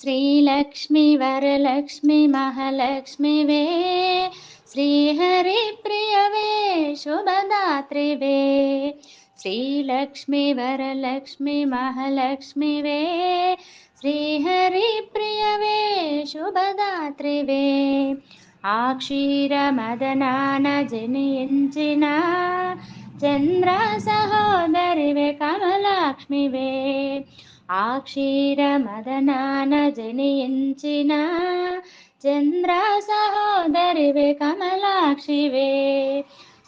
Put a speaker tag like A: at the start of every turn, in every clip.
A: శ్రీలక్ష్మి వరలక్ష్మి మహాలక్ష్మివే శ్రీహరిప్రియవే శుభదాత్రివే శ్రీలక్ష్మి వరలక్ష్మి మహాలక్ష్మివే శ్రీహరిప్రియవే శుభదాత్రివే ఆ క్షీరమదనాన జనించిన చంద్ర సహోదరివే కమలాక్ష్మివే ఆ క్షీరమదనాన జనించిన చంద్ర సహోదరివే కమలాక్షివే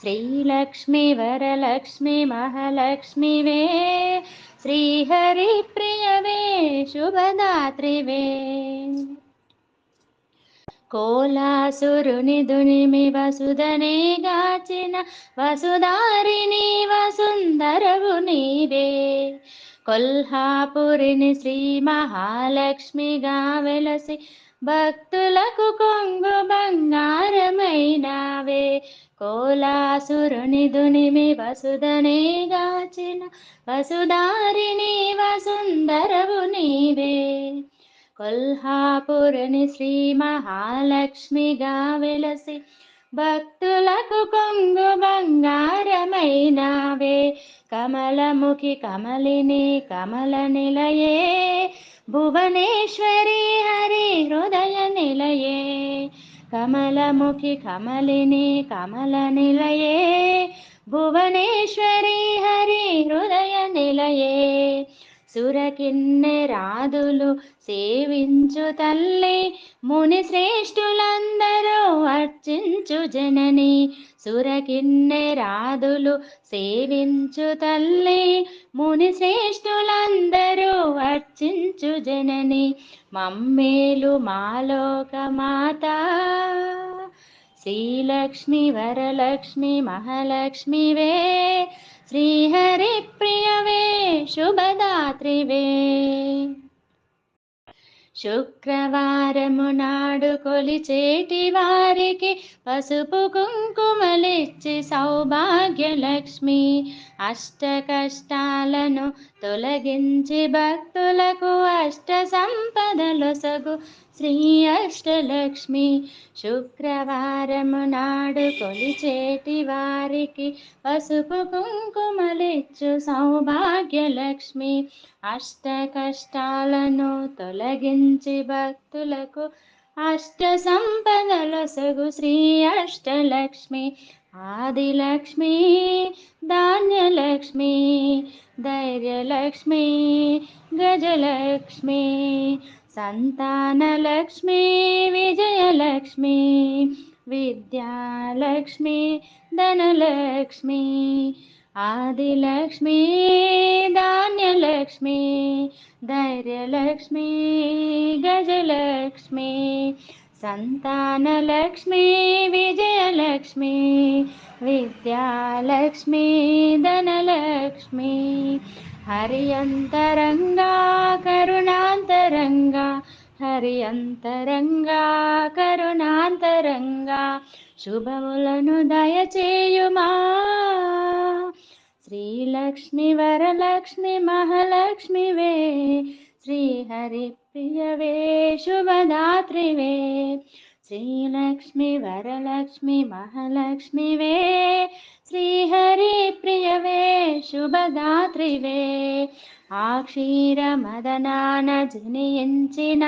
A: శ్రీలక్ష్మి వరలక్ష్మి మహాలక్ష్మివే శ్రీహరి ప్రియవే శుభదాత్రివే కోలాసురుని దునిమి వసుదనే గాచిన వసుధారిణి వసుందరవు నీవే కొల్హాపురిని శ్రీ మహాలక్ష్మిగా వెలసి భక్తులకు కొంగు బంగారమైనావే. కోలాసురుని దునిమి వసుధనే గాచిన వసుధారిణి వసుందరవు నీవే. కొల్హాపురని శ్రీ మహాలక్ష్మిగా వెలసి భక్తులకు కొంగు బంగారమైనావే. కమలముఖి కమలిని కమల నిలయే. భువనేశ్వరి హరి హృదయ నిలయే. కమలముఖి కమలిని కమల నిలయే. భువనేశ్వరి హరి హృదయ నిలయే. సురకిన్నెరాదులు సేవించు తల్లి. ముని శ్రేష్ఠులందరూ అర్చించు జనని. సురకిన్నెరాదులు సేవించు తల్లి. ముని శ్రేష్ఠులందరూ అర్చించు జనని. మమ్మేలు మాలోక మాత श्रीलक्ष्मि वरलक्ष्मि महालक्ष्मि वे श्रीहरिप्रियवे शुभदातृ वे శుక్రవారము నాడు కొలిచేటి వారికి పసుపు కుంకుమలిచ్చి సౌభాగ్యలక్ష్మి. అష్ట కష్టాలను తొలగించి భక్తులకు అష్ట సంపదలొసగు శ్రీ అష్టలక్ష్మి శుక్రవారము నాడు కొలిచేటి వారికి పసుపు కుంకుమలిచ్చు సౌభాగ్యలక్ష్మి. అష్ట కష్టాలను తొలగించి భక్తులకు అష్ట సంపదలొసగు శ్రీ అష్టలక్ష్మి ఆదిలక్ష్మి ధాన్యలక్ష్మి ధైర్యలక్ష్మి గజలక్ష్మి సంతానలక్ష్మి విజయలక్ష్మి విద్యాలక్ష్మి ధనలక్ష్మి आदिलक्ष्मी धान्यलक्ष्मी धैर्यलक्ष्मी गजलक्ष्मी सन्तानलक्ष्मी विजयलक्ष्मी विद्यालक्ष्मी धनलक्ष्मी हरिः करुणान्तरङ्गा हरियन्तरङ्गा करुणान्तरङ्गा శుభములను దయచేయుమా. శ్రీలక్ష్మి వరలక్ష్మి మహాలక్ష్మివే శ్రీహరి ప్రియవే శుభదాత్రివే శ్రీలక్ష్మి వరలక్ష్మి మహాలక్ష్మివే శ్రీహరి ప్రియవే శుభదాత్రివే. ఆ క్షీరమదనాన జనించిన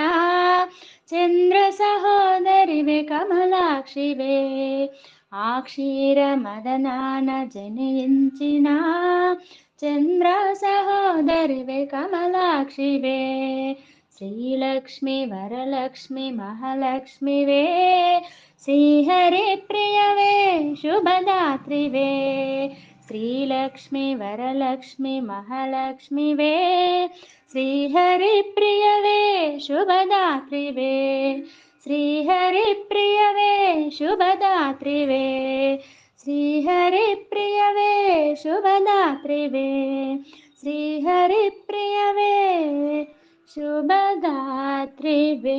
A: చంద్ర సహోదరివే సాక్షివే. ఆ క్షీరమదనాన జనయించిన చంద్ర సహోదరివే కమలాక్షివే. శ్రీలక్ష్మి వరలక్ష్మి మహాలక్ష్మివే. శ్రీహరి ప్రియవే శుభదాత్రివే. శ్రీలక్ష్మి వరలక్ష్మి మహాలక్ష్మివే. శ్రీహరి ప్రియవే శుభదాత్రివే. శ్రీహరి ప్రియవే శుభదాత్రివే శ్రీహరి ప్రియవే శుభదాత్రివే శ్రీహరి ప్రియవే శుభదాత్రివే